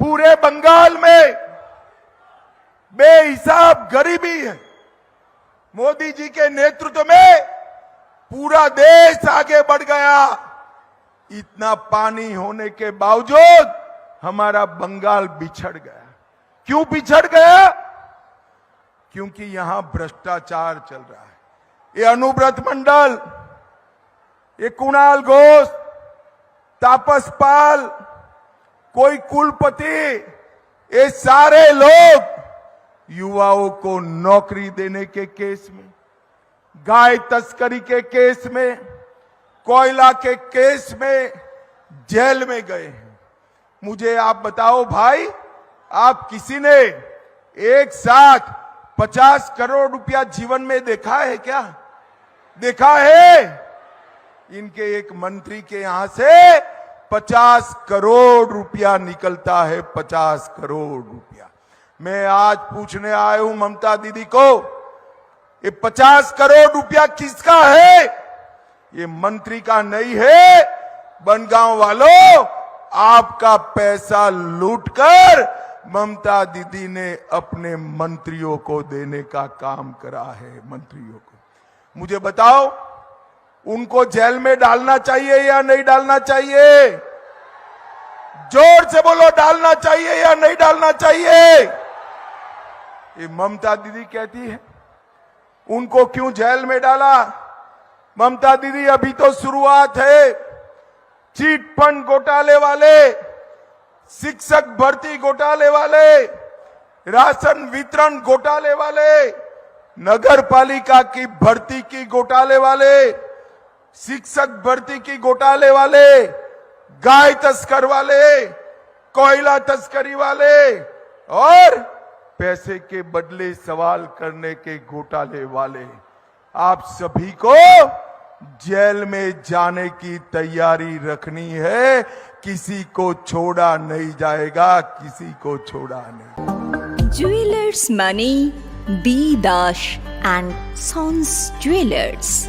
पूरे बंगाल में बेहिसाब गरीबी है। मोदी जी के नेतृत्व में पूरा देश आगे बढ़ गया। इतना पानी होने के बावजूद हमारा बंगाल बिछड़ गया। क्यों बिछड़ गया? क्योंकि यहाँ भ्रष्टाचार चल रहा है। ये अनुव्रत मंडल, ये कुणाल घोष, तापस पाल कोई कुलपति, ये सारे लोग युवाओं को नौकरी देने के केस में, गाय तस्करी के केस में, कोयला के केस में जेल में गए हैं। मुझे आप बताओ भाई, आप किसी ने एक साथ पचास करोड़ रुपया जीवन में देखा है क्या? देखा है? इनके एक मंत्री के यहाँ से पचास करोड़ रुपया निकलता है, पचास करोड़ रुपया। मैं आज पूछने आया हूँ ममता दीदी को, ये पचास करोड़ रुपया किसका है? ये मंत्री का नहीं है, बनगांव वालों। आपका पैसा लूटकर ममता दीदी ने अपने मंत्रियों को देने का काम करा है, मंत्रियों को। मुझे बताओ उनको जेल में डालना चाहिए या नहीं डालना चाहिए? ज़ोर से बोलो, डालना चाहिए या नहीं डालना चाहिए? ये ममता दीदी कहती है, उनको क्यों जेल में डाला? ममता दीदी, अभी तो शुरुआत है। चीट फंड घोटाले वाले, शिक्षक भर्ती घोटाले वाले, राशन वितरण घोटाले वाले नगर पालिका की भर्ती की घोटाले वाले शिक्षक भर्ती की घोटाले वाले, गाय तस्कर वाले, कोयला तस्करी वाले और पैसे के बदले सवाल करने के घोटाले वाले, आप सभी को जेल में जाने की तैयारी रखनी है। किसी को छोड़ा नहीं जाएगा, किसी को छोड़ा नहीं। Jewellers Moni B Dash and sons jewellers